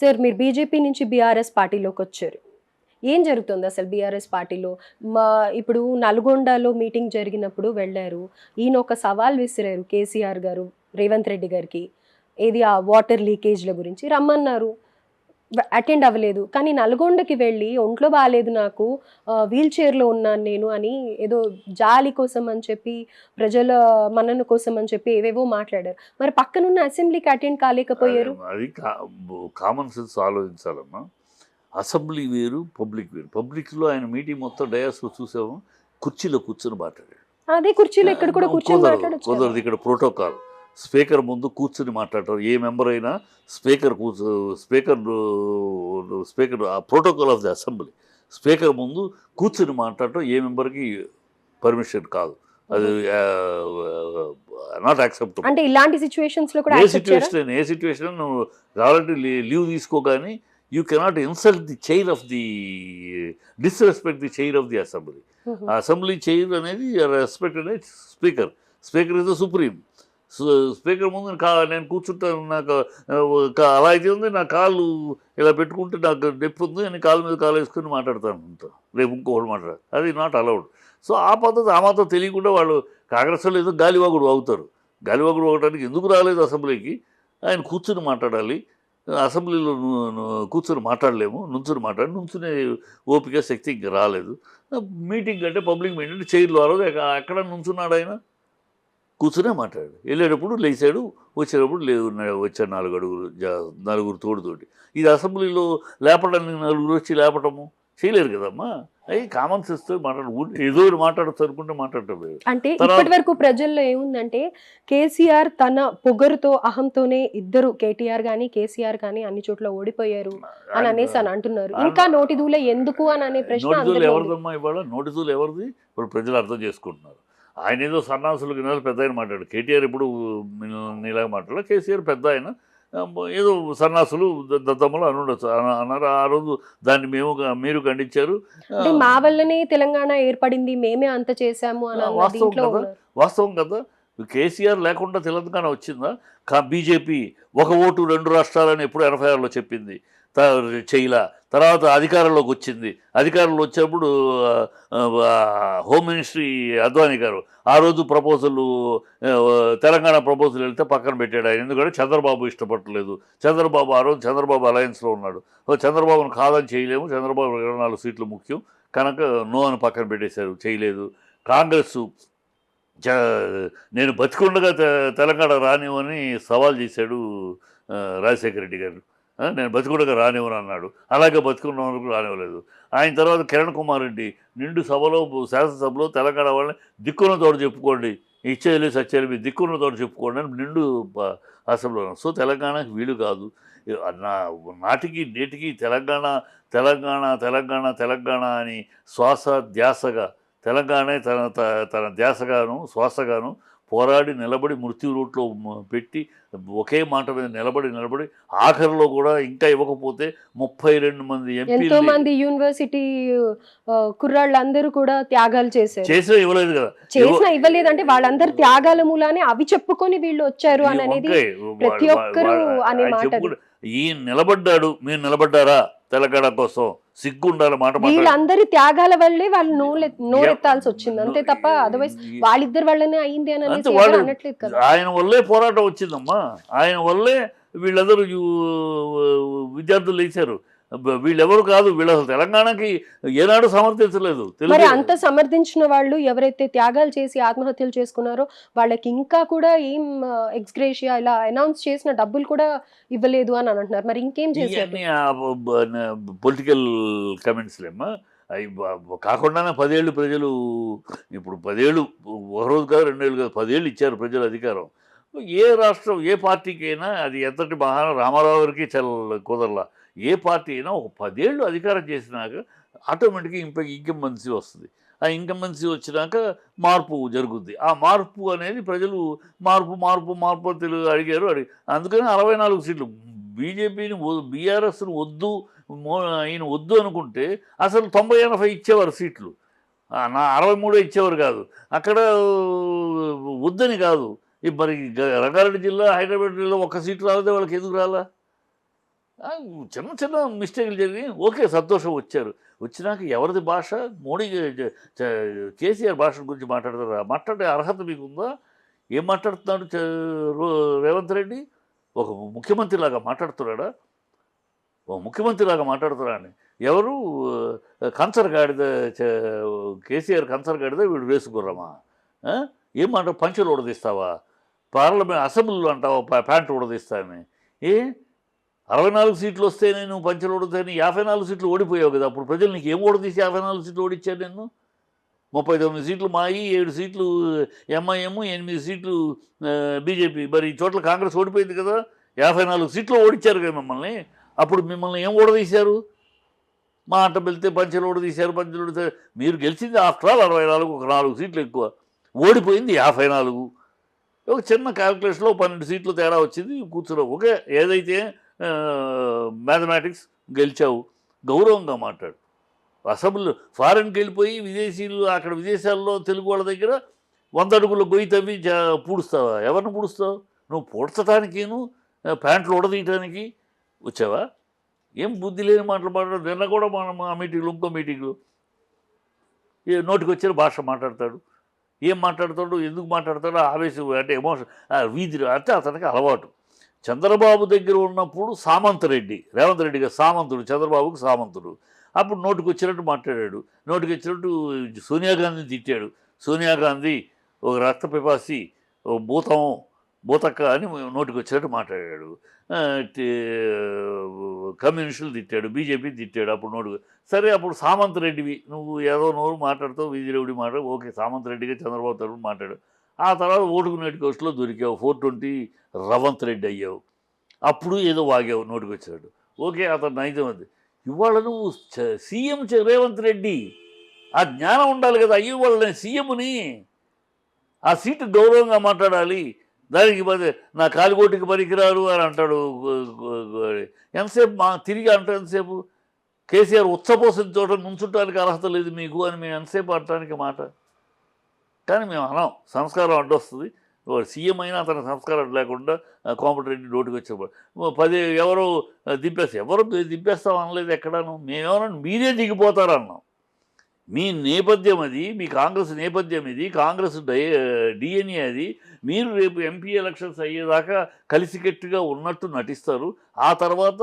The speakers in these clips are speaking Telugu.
సార్ మీరు బీజేపీ నుంచి బీఆర్ఎస్ పార్టీలోకి వచ్చారు. ఏం జరుగుతుంది అసలు బీఆర్ఎస్ పార్టీలో? మా ఇప్పుడు నల్గొండలో మీటింగ్ జరిగినప్పుడు వెళ్ళారు. ఈయన ఒక సవాల్ విసిరారు కేసీఆర్ గారు రేవంత్ రెడ్డి గారికి. ఏది ఆ వాటర్ లీకేజ్ల గురించి రమ్మన్నారు. అటెండ్ అవ్వలేదు. కానీ నల్గొండకి వెళ్ళి ఒంట్లో బాగాలేదు నాకు వీల్ చైర్లో ఉన్నాను నేను అని ఏదో జాలి కోసం అని చెప్పి ప్రజల మన్నన కోసం అని చెప్పి ఏవేవో మాట్లాడారు. మరి పక్కనున్న అసెంబ్లీకి అటెండ్ కాలేకపోయారు? అది కామన్ సెన్స్ ఆలోచించాలమ్మా. అసెంబ్లీ వేరు పబ్లిక్ వేరు. పబ్లిక్లో ఆయన మీటింగ్ మొత్తం డయాస్లో చూసాము. కుర్చీలో కూర్చొని మాట్లాడాడు. అదే కుర్చీలో ఇక్కడ కూడా కూర్చొని. కుదరదు ఇక్కడ ప్రోటోకాల్ స్పీకర్ ముందు కూర్చుని మాట్లాడటం ఏ మెంబర్ అయినా స్పీకర్ కూర్చో స్పీకర్ స్పీకర్ ఆ protocol of the assembly. Speaker ముందు కూర్చుని మాట్లాడటం ఏ మెంబర్కి పర్మిషన్ కాదు. అది నాట్ యాక్సెప్టబుల్ అంటే ఇలాంటి సిచ్యువేషన్స్లో కూడా ఏ? సిచ్యువేషన్ ఏ సిచ్యువేషన్ నువ్వు కావాలంటే లీవ్ తీసుకోగానే you cannot insult the chair of the disrespect the chair of the assembly. Assembly chair అనేది రెస్పెక్ట్ అనేది speaker. Speaker is the supreme speaker ముందు కా నేను కూర్చుంటాను నాకు అలా అయితే ఉంది నా కాళ్ళు ఇలా పెట్టుకుంటే నాకు నొప్పి ఉంది అని కాళ్ళ మీద కాలు వేసుకుని మాట్లాడతాను అంతా. రేపు ఇంకొకటి మాట్లాడు అది నాట్ అలౌడ్ సో ఆ పద్ధతి ఆ మాత్రం తెలియకుండా వాళ్ళు కాంగ్రెస్లో ఏదో గాలివాగుడు అవుతారు. గాలివాగుడు అవడానికి ఎందుకు రాలేదు అసెంబ్లీకి? ఆయన కూర్చుని మాట్లాడాలి. అసెంబ్లీలో కూర్చొని మాట్లాడలేము నుంచుని మాట్లాడి నుంచునే ఓపిక శక్తి ఇంకా రాలేదు. మీటింగ్ అంటే పబ్లిక్ మీటింగ్ చైర్లో ఆ రోజు ఎక్కడ నుంచున్నాడు ఆయన. కూర్చునే మాట్లాడాడు. వెళ్ళేటప్పుడు లేచాడు వచ్చేటప్పుడు లేదు వచ్చాడు నాలుగు అడుగులు నలుగురు తోడుతోటి. ఇది అసెంబ్లీలో లేపడానికి నలుగురు వచ్చి లేపటము చేయలేరు కదమ్మా. అవి కామన్ సెన్స్ మాట్లాడు ఊ- ఏదో మాట్లాడచ్చు అనుకుంటే మాట్లాడటం అంటే ఇప్పటి వరకు ప్రజల్లో ఏముందంటే కేసీఆర్ తన పొగరుతో అహంతోనే ఇద్దరు కేటీఆర్ గాని కేసీఆర్ గాని అన్ని చోట్ల ఓడిపోయారు అని అనేసి అని అంటున్నారు. ఇంకా నోటి దూల ఎందుకు అని అనే ప్రశ్న ఉంది. ఎవరిదమ్మా ఇవాళ? నోటిదూలు ఎవరిది? ఇప్పుడు ప్రజలు అర్థం చేసుకుంటున్నారు. ఆయన ఏదో సన్నాసులు గిన్నెలు పెద్ద ఆయన మాట్లాడు. కేటీఆర్ ఇప్పుడు నీలాగా మాట్లాడు కేసీఆర్ పెద్ద ఆయన. ఏదో సన్నాసులు దద్దమ్మలు అని ఉండొచ్చు. అన- అన్నారు. ఆ రోజు దాన్ని మేము మీరు ఖండించారు. మా వల్లనే తెలంగాణ ఏర్పడింది. మేమే అంత చేశాము వాస్తవం కదా. వాస్తవం కదా. కేసీఆర్ లేకుండా తెలంగాణ వచ్చిందా? కా బీజేపీ ఒక ఓటు రెండు రాష్ట్రాలని ఎప్పుడు ఎనభై ఆరులో చెప్పింది. చేయలా. తర్వాత అధికారంలోకి వచ్చింది. అధికారంలో వచ్చినప్పుడు హోమ్ మినిస్ట్రీ అద్వానీ గారు ఆ రోజు ప్రపోజల్ తెలంగాణ ప్రపోజల్ వెళ్తే పక్కన పెట్టాడు ఆయన. ఎందుకంటే చంద్రబాబు ఇష్టపడలేదు. చంద్రబాబు ఆ రోజు చంద్రబాబు అలయన్స్లో ఉన్నాడు. ఓ చంద్రబాబును కాదని చేయలేము. చంద్రబాబు ఇరవై నాలుగు సీట్లు ముఖ్యం. కనుక నో అని పక్కన పెట్టేశారు. చేయలేదు. కాంగ్రెస్ జ నేను బతికుండగా తె- తెలంగాణ రానివని సవాల్ చేశాడు రాజశేఖర రెడ్డి గారు. నేను బతికుండగా రానివ్వను అన్నాడు. అలాగే బతికున్న వరకు రానివ్వలేదు. ఆయన తర్వాత కిరణ్ కుమార్ రెడ్డి నిండు సభలో శాసనసభలో తెలంగాణ వాళ్ళని దిక్కున్న తోడు చెప్పుకోండి. ఇచ్చేది సచ్చేది మీ దిక్కున్న తోడు చెప్పుకోండి అని నిండు అసెంబ్లీలో ఉన్నారు. సో తెలంగాణకి వీలు కాదు. నా నాటికి నేటికి తెలంగాణ తెలంగాణ తెలంగాణ తెలంగాణ అని శ్వాస ధ్యాసగా తెలంగాణ తన త- తన ధ్యాసగాను శ్వాసగాను పోరాడి నిలబడి మృత్యు రూట్లో పెట్టి ఒకే మాట మీద నిలబడి నిలబడి ఆఖరిలో కూడా ఇంకా ఇవ్వకపోతే ముప్పై రెండు మంది ఎంతో ఎంపీలు మంది యూనివర్సిటీ కుర్రాళ్ళందరూ కూడా త్యాగాలు చేశారు. చేసినా ఇవ్వలేదు కదా. చేసిన ఇవ్వలేదంటే వాళ్ళందరి త్యాగాల మూలానే అవి చెప్పుకొని వీళ్ళు వచ్చారు అని ఈ అనేది ప్రతి ఒక్కరూ అనే మాట ఈయన నిలబడ్డాడు మీరు నిలబడ్డారా తెలంగాణ కోసం? సిగ్గు ఉండాలి మాట వీళ్ళందరి త్యాగాల వల్లే వాళ్ళు నోలె నోరెత్తాల్సి వచ్చింది. అంతే తప్ప అదర్వైజ్ వాళ్ళిద్దరి వల్లనే అయింది అని అనట్లేదు కదా. ఆయన వల్లే పోరాటం వచ్చిందమ్మా. ఆయన వల్లే వీళ్ళందరూ విద్యార్థులు లేచారు. వీళ్ళెవరు కాదు వీళ్ళు అసలు తెలంగాణకి ఏనాడు సమర్థించలేదు మరి అంత సమర్థించిన వాళ్ళు ఎవరైతే త్యాగాలు చేసి ఆత్మహత్యలు చేసుకున్నారో వాళ్ళకి ఇంకా కూడా ఏం ఎక్స్గ్రేషియా ఇలా అనౌన్స్ చేసిన డబ్బులు కూడా ఇవ్వలేదు అని అంటున్నారు. మరి ఇంకేం చేశారు? పొలిటికల్ కమెంట్స్లేమ్మా అవి కాకుండానే పదేళ్ళు ప్రజలు ఇప్పుడు పదేళ్ళు ఒక రోజు కాదు రెండేళ్ళు కాదు పదేళ్ళు ఇచ్చారు ప్రజలు అధికారం. ఏ రాష్ట్రం ఏ పార్టీకైనా అది ఎంతటి మహా రామారావు గారికి చల్ల కుదరలా. ఏ పార్టీ అయినా ఒక పదేళ్ళు అధికారం చేసినాక ఆటోమేటిక్గా ఇంప ఇంకంబెన్సీ వస్తుంది. ఆ ఇంకంబెన్సీ వచ్చినాక మార్పు జరుగుద్ది. ఆ మార్పు అనేది ప్రజలు మార్పు మార్పు మార్పు తెలుగు అడిగారు. అడిగి అందుకని అరవై నాలుగు సీట్లు. బీజేపీని బీఆర్ఎస్ను వద్దు ఆయన ఈయన వద్దు అనుకుంటే అసలు తొంభై ఎనభై ఇచ్చేవారు సీట్లు. నా అరవై మూడే ఇచ్చేవారు కాదు. అక్కడ వద్దని కాదు. ఈ మరి గ- రంగారెడ్డి జిల్లా హైదరాబాద్ జిల్లా ఒక్క సీటు రాలేదే వాళ్ళకి ఎందుకు రాలా? చిన్న చిన్న మిస్టేక్లు జరిగి ఓకే సంతోషం వచ్చారు. వచ్చినాక ఎవరిది భాష? మోడీ కేసీఆర్ భాష గురించి మాట్లాడతారా? మాట్లాడే అర్హత మీకు ఉందా ఏం మాట్లాడుతున్నాడు రో- రేవంత్ రెడ్డి? ఒక ముఖ్యమంత్రి లాగా మాట్లాడుతున్నాడా? ఓ ముఖ్యమంత్రి లాగా మాట్లాడుతున్నాడని ఎవరు? ఆ, కంచర్ గాడిద కేసీఆర్ కంచర్ గాడిద వీడు వేసుకుర్రమా? ఏం మాట పంచులు ఉడదీస్తావా పార్లమెంట్ అసెంబ్లీలో అంటావా ప్యాంటు ఉడదీస్తానని ఏ? అరవై నాలుగు సీట్లు వస్తే నేను పంచలు ఓడితేనే యాభై నాలుగు సీట్లు ఓడిపోయావు కదా. అప్పుడు ప్రజలు నీకు ఏం ఓడదీసి యాభై నాలుగు సీట్లు ఓడిచ్చారు నేను ముప్పై తొమ్మిది సీట్లు మాయి ఏడు సీట్లు ఎంఐఎం ఎనిమిది సీట్లు బీజేపీ. మరి ఈ చోట్ల కాంగ్రెస్ ఓడిపోయింది కదా యాభై నాలుగు సీట్లు ఓడిచ్చారు కదా మిమ్మల్ని. అప్పుడు మిమ్మల్ని ఏం ఓడదీశారు? మా అంట వెళ్తే పంచలు ఓడదీశారు పంచలు ఓడితే మీరు గెలిచింది ఆఫ్టర్ ఆల్ అరవై నాలుగు ఒక నాలుగు సీట్లు ఎక్కువ. ఓడిపోయింది యాభై నాలుగు. ఒక చిన్న క్యాల్కులేషన్లో పన్నెండు సీట్లు తేడా వచ్చింది కూర్చున్నావు ఓకే ఏదైతే మ్యాథమెటిక్స్ గెలిచావు. గౌరవంగా మాట్లాడు. అసెంబ్లీ ఫారెన్కి వెళ్ళిపోయి విదేశీయులు అక్కడ విదేశాల్లో తెలుగు వాళ్ళ దగ్గర వంద అడుగుల గొయ్యి తవ్వి జా- పూడుస్తావా? ఎవరిని పూడుస్తావు? నువ్వు పూడ్చడానికిను ప్యాంట్లు ఉడదీయటానికి వచ్చావా? ఏం బుద్ధి లేని మాటలు మాట్లాడు. నిన్న కూడా మనం ఆ మీటింగ్లు ఇంకో మీటింగ్లు ఏ నోటికి వచ్చిన భాష మాట్లాడతాడు. ఏం మాట్లాడతాడు? ఎందుకు మాట్లాడతాడో? ఆవేశం అంటే ఎమోషన్ వీధి అంటే అతనికి అలవాటు. చంద్రబాబు దగ్గర ఉన్నప్పుడు సామంతరెడ్డి రేవంత్ రెడ్డిగా సామంతుడు చంద్రబాబుకు సామంతుడు. అప్పుడు నోటికి వచ్చినట్టు మాట్లాడాడు. నోటికి వచ్చినట్టు సోనియా గాంధీని తిట్టాడు. సోనియా గాంధీ ఒక రక్త పిపాసి ఓ భూతం భూతక్క అని నోటికి వచ్చినట్టు మాట్లాడాడు కమ్యూనిస్టులు తిట్టాడు బీజేపీ తిట్టాడు. అప్పుడు నోటు సరే అప్పుడు సామంత్ రెడ్డివి నువ్వు ఏదో నోరు మాట్లాడుతావు వీధిరెడ్డి మాట్లాడు ఓకే సామంత్ రెడ్డిగా చంద్రబాబు తరఫున మాట్లాడు. ఆ తర్వాత ఓటుకు నోటికి దొరికావు. ఫోర్ ట్వంటీ రవంత్ రెడ్డి అయ్యావు. అప్పుడు ఏదో వాగావు నోటికి వచ్చాడు ఓకే అతను నైజం అది. ఇవాళ నువ్వు సీఎం రేవంత్ రెడ్డి ఆ జ్ఞానం ఉండాలి కదా అయ్యి వాళ్ళు నేను సీఎంని. ఆ సీటు గౌరవంగా మాట్లాడాలి. దానికి నా కాలిగోటికి పనికిరారు అని అంటాడు ఎంతసేపు మా తిరిగి అంటాడు ఎంతసేపు? కేసీఆర్ ఉచ్చపోసిన చోట నుంచుంటానికి అర్హత లేదు మీకు అని మేము ఎంతసేపు అంటానికి మాట? కానీ మేము అనం. సంస్కారం అడ్డొస్తుంది. సీఎం అయినా అతని సంస్కారం లేకుండా కోమటిరెడ్డి నోటికి వచ్చేవాడు. పది ఎవరో ఆ, దింపేసి ఎవరు దింపేస్తాం అనలేదు ఎక్కడాను. మేమేమన్నా మీరే దిగిపోతారన్నాం. మీ నేపథ్యం అది మీ కాంగ్రెస్ నేపథ్యం ఇది కాంగ్రెస్ డై డిఎన్ఏ అది మీరు రేపు ఎంపీ ఎలక్షన్స్ అయ్యేదాకా కలిసికట్టుగా ఉన్నట్టు నటిస్తారు. ఆ తర్వాత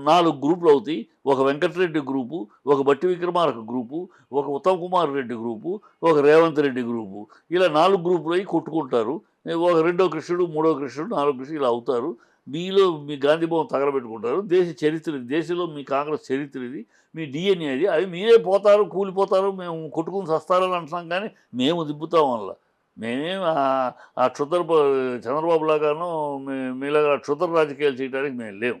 నాలుగు గ్రూపులు అవుతాయి. ఒక వెంకటరెడ్డి గ్రూపు ఒక బట్టి విక్రమార్క గ్రూపు ఒక ఉత్తమ్ కుమార్ రెడ్డి గ్రూపు ఒక రేవంత్ రెడ్డి గ్రూపు. ఇలా నాలుగు గ్రూపులు అయి కొట్టుకుంటారు. ఒక రెండో కృష్ణుడు మూడో కృష్ణుడు నాలుగో కృష్ణుడు ఇలా అవుతారు. మీలో మీ గాంధీ భవన్ తగలబెట్టుకుంటారు. దేశ చరిత్ర ఇది. దేశంలో మీ కాంగ్రెస్ చరిత్ర ఇది. మీ డిఎన్ఏ అది. అవి మీరే పోతారు కూలిపోతారు. మేము కొట్టుకుని సస్తారని అంటున్నాం కానీ మేము దిబ్బుతాం వల్ల మేమేం ఆ- క్షుద్ర చంద్రబాబు లాగాను మీలాగా క్షుద్ర రాజకీయాలు చేయడానికి మేము లేవు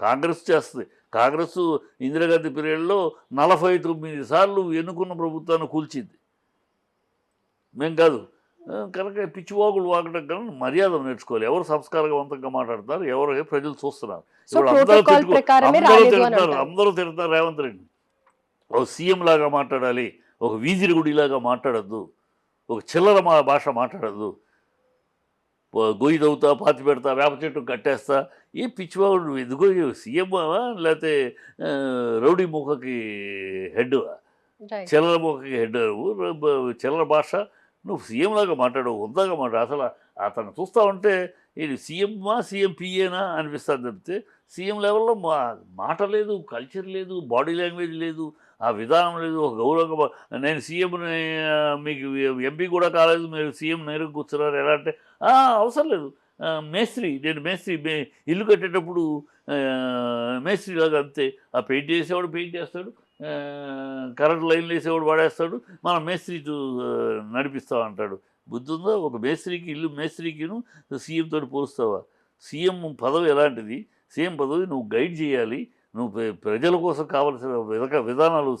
కాంగ్రెస్ చేస్తుంది. కాంగ్రెస్ ఇందిరాగాంధీ పీరియడ్లో నలభై తొమ్మిది సార్లు ఎన్నుకున్న ప్రభుత్వాన్ని కూల్చింది. మేం కాదు. కనుక పిచ్చివాగులు వాగడం కన్నా మర్యాద నేర్చుకోవాలి. ఎవరు సంస్కారవంతంగా మాట్లాడతారు ఎవరు ప్రజలు చూస్తున్నారు? ఇప్పుడు అందరూ తిడతారు. అందరూ తిడతారు. రేవంత్ రెడ్డి ఒక సీఎం లాగా మాట్లాడాలి. ఒక వీధిరుగుడిలాగా మాట్లాడద్దు. ఒక చిల్లర మా భాష మాట్లాడద్దు పో- గొయ్యి తవ్వుతా పాతి పెడతా వేప చెట్టు కట్టేస్తా ఏ పిచ్చివాడు నువ్వు ఎందుకో సీఎం లేకపోతే రౌడీ ముఖకి హెడ్. చిల్లర ముఖకి హెడ్ చిల్లర భాష నువ్వు సీఎం లాగా మాట్లాడవు హుందాగా మాట్లాడు అసలు అతను చూస్తా ఉంటే ఇది సీఎంమా సీఎం పిఏనా అనిపిస్తుంది తప్పితే సీఎం లెవెల్లో మా మాట లేదు కల్చర్ లేదు బాడీ లాంగ్వేజ్ లేదు ఆ విధానం లేదు ఒక గౌరవంగా నేను సీఎం మీకు ఎంపీ కూడా కాలేదు మీరు సీఎం నేరుగా కూర్చున్నారు ఎలా అంటే అవసరం లేదు. మేస్త్రి నేను మేస్త్రి మే ఇల్లు కట్టేటప్పుడు మేస్త్రి లాగా అంతే. ఆ పెయింట్ చేసేవాడు పెయింట్ చేస్తాడు కరెంట్ లైన్లు వేసేవాడు వాడేస్తాడు మనం మేస్త్రి చూ- అంటాడు. బుద్ధి ఉందా? ఒక మేస్త్రికి ఇల్లు మేస్త్రికిను సీఎం తోటి పోలుస్తావా? సీఎం పదవి ఎలాంటిది? సీఎం పదవి నువ్వు గైడ్ చేయాలి నువ్వు ప్ర- ప్రజల కోసం కావాల్సిన విధక విధానాలు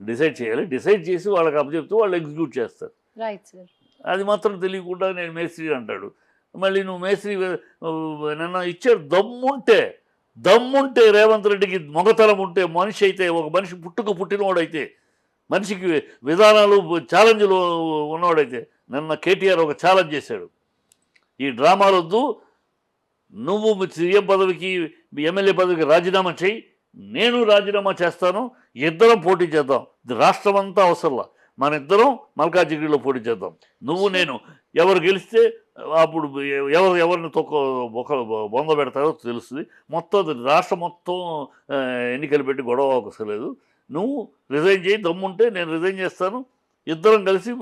డిసైడ్ చేయాలి. డిసైడ్ చేసి వాళ్ళకి అప్పచెప్తూ వాళ్ళు ఎగ్జిక్యూట్ చేస్తారు. రైట్ సార్ అది మాత్రం తెలియకుండా నేను మేస్త్రి అంటాడు. మళ్ళీ నువ్వు మేస్త్రి నిన్న ఇచ్చాడు దమ్ముంటే దమ్ముంటే రేవంత్ రెడ్డికి మొగతనం ఉంటే మనిషి అయితే ఒక మనిషి పుట్టుక పుట్టినవాడైతే మనిషికి విధానాలు ఛాలెంజ్లు ఉన్నవాడైతే నిన్న కేటీఆర్ ఒక ఛాలెంజ్ చేశాడు. ఈ డ్రామాలు వద్దు నువ్వు సీఎం పదవికి ఎమ్మెల్యే పదవికి రాజీనామా చేయి నేను రాజీనామా చేస్తాను ఇద్దరం పోటీ చేద్దాం. రాష్ట్రం అంతా అవసరంలా. మన ఇద్దరం మల్కాజిగిరిలో పోటీ చేద్దాం. నువ్వు నేను. ఎవరు గెలిస్తే అప్పుడు ఎవరు ఎవరిని తొక్క ఒక బొంద పెడతారో తెలుస్తుంది. మొత్తం అది రాష్ట్రం మొత్తం ఎన్నికలు పెట్టి గొడవ అవసరం లేదు నువ్వు రిజైన్ చేయి దమ్ముంటే నేను రిజైన్ చేస్తాను. ఇద్దరం కలిసి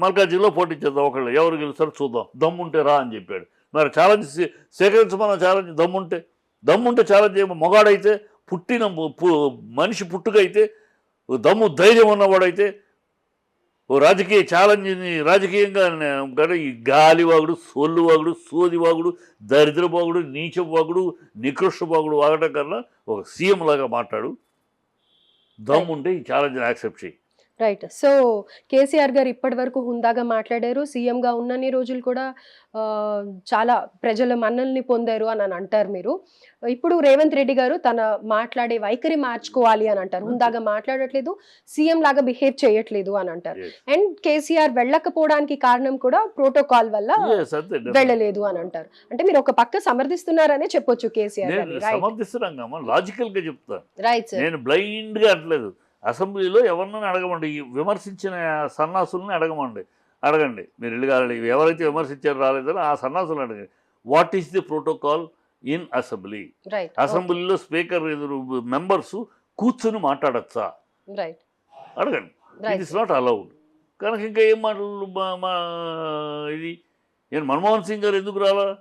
మల్కాజిగిరిలో పోటీ చేద్దాం. ఒకళ్ళు ఎవరు గెలుస్తారో చూద్దాం. దమ్ముంటే రా అని చెప్పాడు. మరి ఛాలెంజ్ సేకరించమన్న ఛాలెంజ్ దమ్ముంటే దమ్ముంటే ఛాలెంజ్ ఏమో మొగాడైతే పుట్టిన మనిషి పుట్టుకైతే ఓ దమ్ము ధైర్యం ఉన్నవాడైతే ఓ రాజకీయ ఛాలెంజ్ని రాజకీయంగా కానీ ఈ గాలివాగుడు సోల్లువాగుడు సోదివాగుడు దరిద్రవాగుడు నీచవాగుడు నికృష్టవాగుడు వాగటం కన్నా ఒక సీఎం లాగా మాట్లాడు. దమ్ముంటే ఈ ఛాలెంజ్ని యాక్సెప్ట్ చేయి రైట్ సో కేసీఆర్ గారు ఇప్పటి వరకు హుందాగా మాట్లాడారు. సీఎంగా ఉన్నన్ని రోజులు కూడా చాలా ప్రజల మన్నల్ని పొందారు అని అంటారు మీరు. ఇప్పుడు రేవంత్ రెడ్డి గారు తన మాట్లాడే వైఖరి మార్చుకోవాలి అని అంటారు. హుందాగా మాట్లాడట్లేదు సీఎం లాగా బిహేవ్ చేయట్లేదు అని అంటారు. అండ్ కేసీఆర్ వెళ్ళకపోవడానికి కారణం కూడా ప్రోటోకాల్ వల్ల. వెళ్ళలేదు అని అంటారు. అంటే మీరు ఒక పక్క సమర్థిస్తున్నారనే చెప్పొచ్చు కేసీఆర్ గారిని. రైట్ సమర్థిస్తున్నాం చెప్తాను అంటలేదు అసెంబ్లీలో ఎవరినైనా అడగమండి. ఈ విమర్శించిన సన్నాసుల్ని అడగమండి. అడగండి. మీరు ఇల్లుగాలి ఎవరైతే విమర్శించారో రాలేదో ఆ సన్నాసులను అడగండి. What is the protocol in assembly? అసెంబ్లీలో స్పీకర్ ఎదురు మెంబర్స్ కూర్చుని మాట్లాడచ్చా? అడగండి. It is not allowed. కనుక ఇంకా ఏం మాటలు ఇది? నేను మన్మోహన్ సింగ్ గారు ఎందుకు రాలా?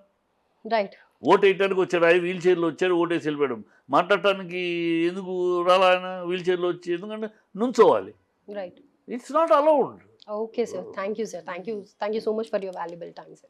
రైట్. ఓటు వేయటానికి వచ్చాడు ఆయన వీల్ చైర్లో వచ్చాడు ఓటేసి వెళ్ళిపోయాడు. మాట్లాడటానికి ఎందుకు రాలా ఆయన? వీల్ చైర్లో వచ్చి ఎందుకంటే నుంచోవాలి. Right it's not allowed okay sir thank you sir thank you thank you so much for your valuable time sir